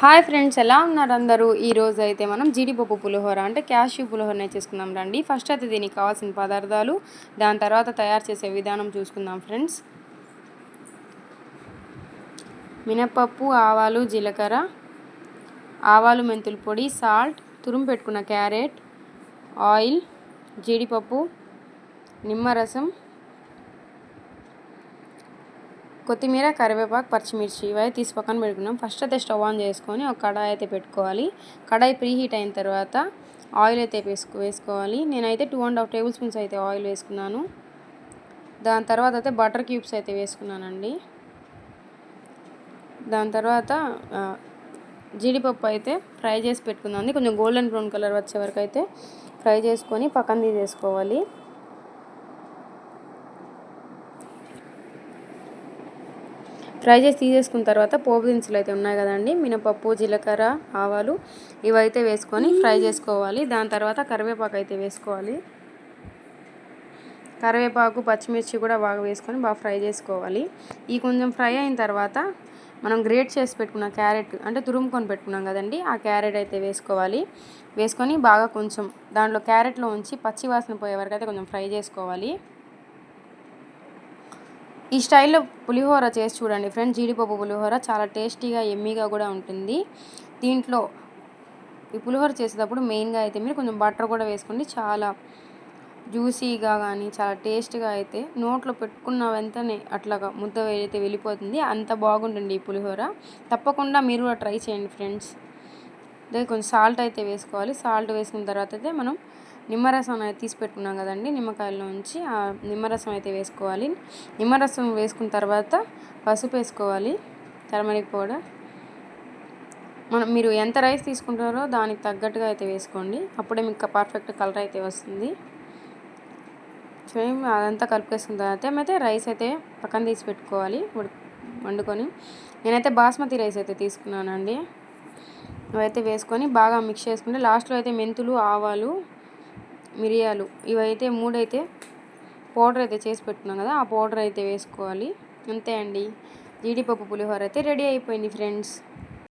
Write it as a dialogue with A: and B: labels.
A: Hi friends ఎలా ఉన్నారు అందరూ? ఈరోజు అయితే మనం జీడిపప్పు పులిహోర అంటే క్యాష్యూ పులిహోరనే చేసుకుందాం రండి. ఫస్ట్ అయితే దీనికి కావాల్సిన పదార్థాలు దాని తర్వాత తయారు చేసే విధానం చూసుకుందాం ఫ్రెండ్స్. మినపప్పు ఆవాలు జీలకర్ర ఆవాలు మెంతుల పొడి సాల్ట్ తురుము పెట్టుకున్న క్యారెట్ ఆయిల్ జీడిపప్పు నిమ్మరసం కొత్తిమీర కరివేపాకు పచ్చిమిర్చి ఇవైతే తీసి పక్కన పెట్టుకున్నాం. ఫస్ట్ అయితే స్టవ్ ఆన్ చేసుకొని ఒక కడాయి అయితే పెట్టుకోవాలి. కడాయి ప్రీ హీట్ అయిన తర్వాత ఆయిల్ అయితే వేసుకో వేసుకోవాలి. నేనైతే two and half tablespoons అయితే ఆయిల్ వేసుకున్నాను. దాని తర్వాత అయితే బటర్ క్యూబ్స్ అయితే వేసుకున్నానండి. దాని తర్వాత జీడిపప్పు అయితే ఫ్రై చేసి పెట్టుకుందాం కొంచెం గోల్డెన్ బ్రౌన్ కలర్ వచ్చే వరకు అయితే ఫ్రై చేసుకొని పక్కన తీసేసుకోవాలి. ఫ్రై చేసి తీసేసుకున్న తర్వాత పోపు దినుసులు అయితే ఉన్నాయి కదండి. మినపప్పు జీలకర్ర ఆవాలు ఇవైతే వేసుకొని ఫ్రై చేసుకోవాలి. దాని తర్వాత కరివేపాకు అయితే వేసుకోవాలి. కరివేపాకు పచ్చిమిర్చి కూడా బాగా వేసుకొని బాగా ఫ్రై చేసుకోవాలి. ఈ కొంచెం ఫ్రై అయిన తర్వాత మనం గ్రేట్ చేసి పెట్టుకున్న క్యారెట్ అంటే తురుముకొని పెట్టుకున్నాం కదండి ఆ క్యారెట్ అయితే వేసుకోవాలి. వేసుకొని బాగా కొంచెం దాంట్లో క్యారెట్లో ఉంచి పచ్చి వాసన పోయే వరకు అయితే కొంచెం ఫ్రై చేసుకోవాలి. ఈ స్టైల్లో పులిహోర చేసి చూడండి ఫ్రెండ్స్. జీడిపప్పు పులిహోర చాలా టేస్టీగా ఎమ్మీగా కూడా ఉంటుంది. దీంట్లో ఈ పులిహోర చేసేటప్పుడు మెయిన్గా అయితే మీరు కొంచెం బటర్ కూడా వేసుకోండి. చాలా జ్యూసీగా కానీ చాలా టేస్ట్గా అయితే నోట్లో పెట్టుకున్న వెంటనే అట్లాగా ముద్ద అయితే వెళ్ళిపోతుంది. అంత బాగుంటుంది ఈ పులిహోర. తప్పకుండా మీరు కూడా ట్రై చేయండి ఫ్రెండ్స్. అదే కొంచెం సాల్ట్ అయితే వేసుకోవాలి. సాల్ట్ వేసుకున్న తర్వాత అయితే మనం నిమ్మరసం అయితే తీసి పెట్టుకున్నాం కదండి నిమ్మకాయల ఆ నిమ్మరసం అయితే వేసుకోవాలి. నిమ్మరసం వేసుకున్న తర్వాత పసుపు వేసుకోవాలి టర్మరిక్ పౌడర్. మనం మీరు ఎంత రైస్ తీసుకుంటారో దానికి తగ్గట్టుగా అయితే వేసుకోండి. అప్పుడే మీకు పర్ఫెక్ట్ కలర్ అయితే వస్తుంది. చూడండి అదంతా కలిపేసుకున్న తర్వాత ఏమైతే రైస్ అయితే పక్కన తీసి పెట్టుకోవాలి వండుకొని. నేనైతే బాస్మతి రైస్ అయితే తీసుకున్నానండి. అవైతే వేసుకొని బాగా మిక్స్ చేసుకుంటే లాస్ట్లో అయితే మెంతులు ఆవాలు మిరియాలు ఇవైతే మూడైతే పౌడర్ అయితే చేసి పెట్టుకున్నాం కదా ఆ పౌడర్ అయితే వేసుకోవాలి. అంతే అండి. జీడిపప్పు పులిహోర అయితే రెడీ అయిపోయింది ఫ్రెండ్స్.